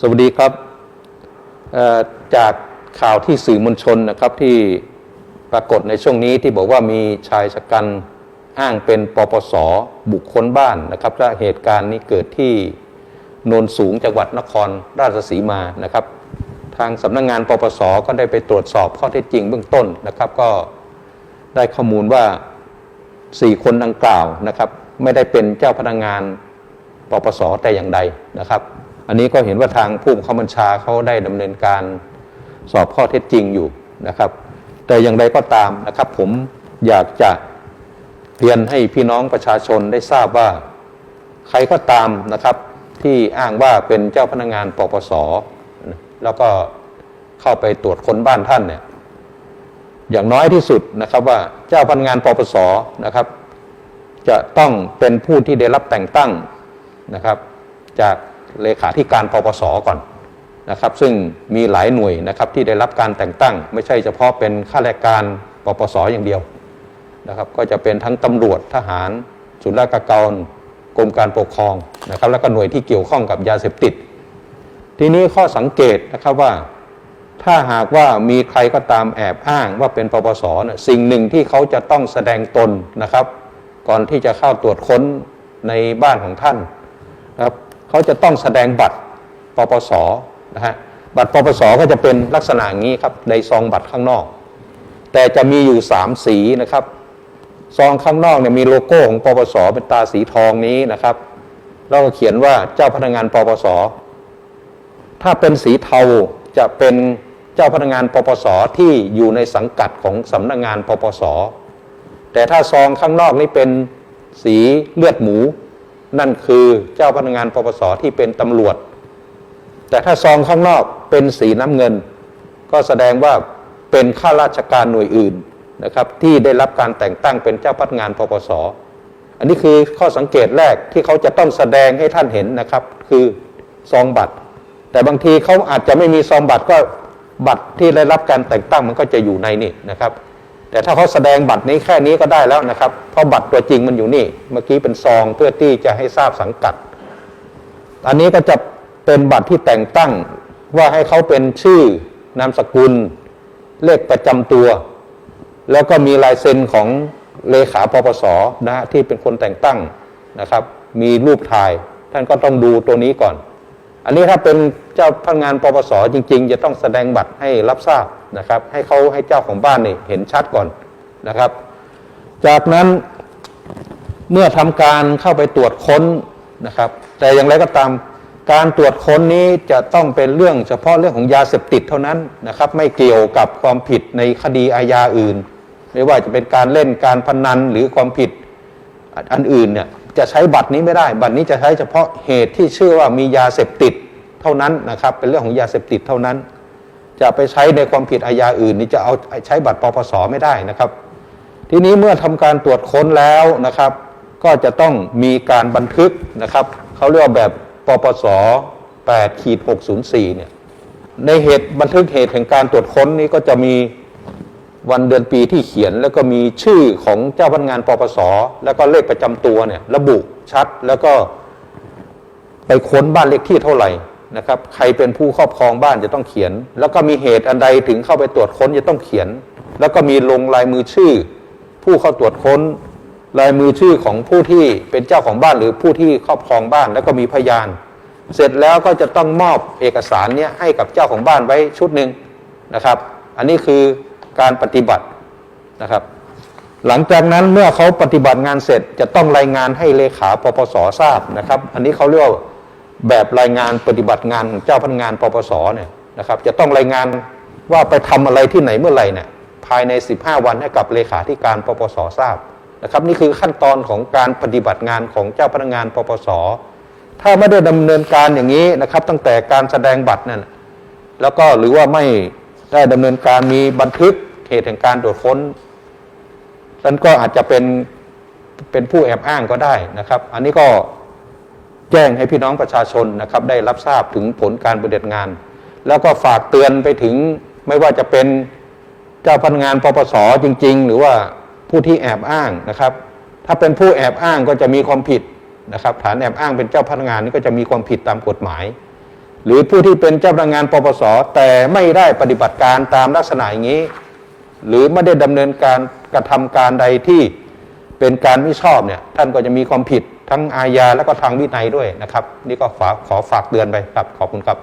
สวัสดีครับจากข่าวที่สื่อมวลชนนะครับที่ปรากฏในช่วงนี้ที่บอกว่ามีชายชะกันอ้างเป็นปปสบุคคลบ้านนะครับและเหตุการณ์นี้เกิดที่โนนสูงจังหวัดนครราชสีมานะครับ ทางสำนักงงานปปสก็ได้ไปตรวจสอบข้อเท็จจริงเบื้องต้นนะครับ ก็ได้ข้อมูลว่าสี่คนดังกล่าวนะครับ ไม่ได้เป็นเจ้าพนักงานปปสแต่อย่างใดนะครับ อันนี้ก็เห็นว่าทางผู้บังคับบัญชาเขาได้ดำเนินการสอบข้อเท็จจริงอยู่นะครับ แต่อย่างไรก็ตามนะครับผมอยากจะเรียนให้พี่น้องประชาชนได้ทราบว่า ใครก็ตามนะครับที่อ้างว่าเป็นเจ้าพนักงานปปส แล้วก็เข้าไปตรวจค้นบ้านท่านเนี่ยอย่างน้อยที่สุดนะครับว่าเจ้าพนักงานปปสนะครับ จะต้องเป็นผู้ที่ได้รับแต่งตั้งนะครับ จาก เลขาธิการปปสก่อนนะครับ ซึ่งมีหลายหน่วยนะครับที่ได้รับการแต่งตั้ง ไม่ใช่เฉพาะเป็นข้าราชการปปสอย่างเดียวนะครับก็จะเป็นทั้งตำรวจทหารศุลกากรกรมการปกครองนะครับแล้วก็หน่วยที่เกี่ยวข้องกับยาเสพติด ทีนี้ข้อสังเกตนะครับว่าถ้าหากว่ามีใครก็ตามแอบอ้างว่าเป็นปปสเนี่ยสิ่งหนึ่งที่เขาจะต้องแสดงตนนะครับ ก่อนที่จะเข้าตรวจค้นในบ้านของท่านนะครับ เขาจะต้องแสดงบัตรปปสนะฮะบัตรปปสก็จะเป็นลักษณะอย่างนี้ครับในซองบัตรข้างนอก แต่จะมีอยู่สามสีนะครับซองข้างนอกเนี่ยมีโลโก้ของปปสเป็นตาสีทองนี้นะครับแล้วก็เขียนว่าเจ้าพนักงานปปสถ้าเป็นสีเทาจะเป็นเจ้าพนักงานปปสที่อยู่ในสังกัดของสำนักงานปปสแต่ถ้าซองข้างนอกนี่เป็นสีเลือดหมู นั่นคือเจ้าพนักงานปปสที่เป็นตำรวจ แต่ถ้าซองข้างนอกเป็นสีน้ำเงิน ก็แสดงว่าเป็นข้าราชการหน่วยอื่นนะครับที่ได้รับการแต่งตั้งเป็นเจ้าพนักงานปปสอันนี้คือข้อสังเกตแรกที่เขาจะต้องแสดงให้ท่านเห็นนะครับ คือซองบัตร แต่บางทีเขาอาจจะไม่มีซองบัตรก็บัตรที่ได้รับการแต่งตั้งมันก็จะอยู่ในนี่นะครับ แต่ถ้าเขาแสดงบัตรนี้แค่นี้ก็ได้แล้วนะครับ เพราะบัตรตัวจริงมันอยู่นี่ เมื่อกี้เป็นซองเพื่อที่จะให้ทราบสังกัด อันนี้ก็จะเป็นบัตรที่แต่งตั้งว่าให้เขาเป็นชื่อนามสกุล เลขประจำตัว แล้วก็มีลายเซ็นของเลขาปปสนะฮะที่เป็นคนแต่งตั้งนะครับ มีรูปถ่ายท่านก็ต้องดูตัวนี้ก่อน อันนี้ถ้าเป็นเจ้าพนักงานปปสจริง ๆ จะต้องแสดงบัตรให้รับทราบนะครับ ให้เขาให้เจ้าของบ้านนี่เห็นชัดก่อนนะครับ จากนั้นเมื่อทำการเข้าไปตรวจค้นนะครับ แต่อย่างไรก็ตามการตรวจค้นนี้จะต้องเป็นเรื่องเฉพาะเรื่องของยาเสพติดเท่านั้นนะครับ ไม่เกี่ยวกับความผิดในคดีอาญาอื่น ไม่ว่าจะเป็นการเล่นการพนันหรือความผิดอันอื่นเนี่ยจะใช้บัตรนี้ไม่ได้ บัตรนี้จะใช้เฉพาะเหตุที่เชื่อว่ามียาเสพติดเท่านั้นนะครับ เป็นเรื่องของยาเสพติดเท่านั้น จะไปใช้ในความผิดอาญาอื่น นี่จะเอาใช้บัตรปปสไม่ได้นะครับ ทีนี้เมื่อทำการตรวจค้นแล้วนะครับ ก็จะต้องมีการบันทึกนะครับเขาเรียกว่าแบบปปส8ขีด604เนี่ยในเหตุบันทึกเหตุแห่งการตรวจค้นนี้ก็จะมีวันเดือนปีที่เขียนแล้วก็มีชื่อของเจ้าพนักงานปปส แล้วก็เลขประจำตัวเนี่ยระบุชัดแล้วก็ไปค้นบ้านเลขที่เท่าไหร่ นะครับใครเป็นผู้ครอบครองบ้านจะต้องเขียน แล้วก็มีเหตุอันใดถึงเข้าไปตรวจค้นจะต้องเขียน แล้วก็มีลงลายมือชื่อ ผู้เข้าตรวจค้น ลายมือชื่อของผู้ที่เป็นเจ้าของบ้านหรือผู้ที่ครอบครองบ้าน แล้วก็มีพยาน เสร็จแล้วก็จะต้องมอบเอกสารนี้ให้กับเจ้าของบ้านไว้ชุดหนึ่งนะครับ อันนี้คือการปฏิบัตินะครับ หลังจากนั้นเมื่อเขาปฏิบัติงานเสร็จจะต้องรายงานให้เลขาปปสทราบนะครับ อันนี้เขาเรียกว่า แบบรายงานปฏิบัติงานเจ้าพนักงานปปสเนี่ยนะครับจะต้องรายงานว่าไปทำอะไรที่ไหนเมื่อไหร่เนี่ยภายใน 15 วันให้กับเลขาธิการปปสทราบนะครับนี่คือขั้นตอนของการปฏิบัติงานของเจ้าพนักงานปปส ถ้าไม่ได้ดำเนินการอย่างนี้นะครับ ตั้งแต่การแสดงบัตรนั่นแล้วก็หรือว่าไม่ได้ดำเนินการมีบันทึกเหตุแห่งการตรวจค้นนั้นก็อาจจะเป็นเป็นผู้แอบอ้างก็ได้นะครับ อันนี้ก็ แจ้งให้พี่น้องประชาชนนะครับได้รับทราบถึงผลการปฏิบัติงาน แล้วก็ฝากเตือนไปถึงไม่ว่าจะเป็นเจ้าพนักงานปปสจริง ๆ หรือว่าผู้ที่แอบอ้างนะครับ ถ้าเป็นผู้แอบอ้างก็จะมีความผิดนะครับ ฐานแอบอ้างเป็นเจ้าพนักงานนี่ก็จะมีความผิดตามกฎหมาย หรือผู้ที่เป็นเจ้าพนักงานปปสแต่ไม่ได้ปฏิบัติการตามลักษณะอย่างนี้ หรือไม่ได้ดำเนินการกระทำการใดที่เป็นการไม่ชอบเนี่ยท่านก็จะมีความผิด ทั้งอาญาและก็ทางวินัยด้วยนะครับ นี่ก็ขอฝากเตือนไปครับขอบคุณครับ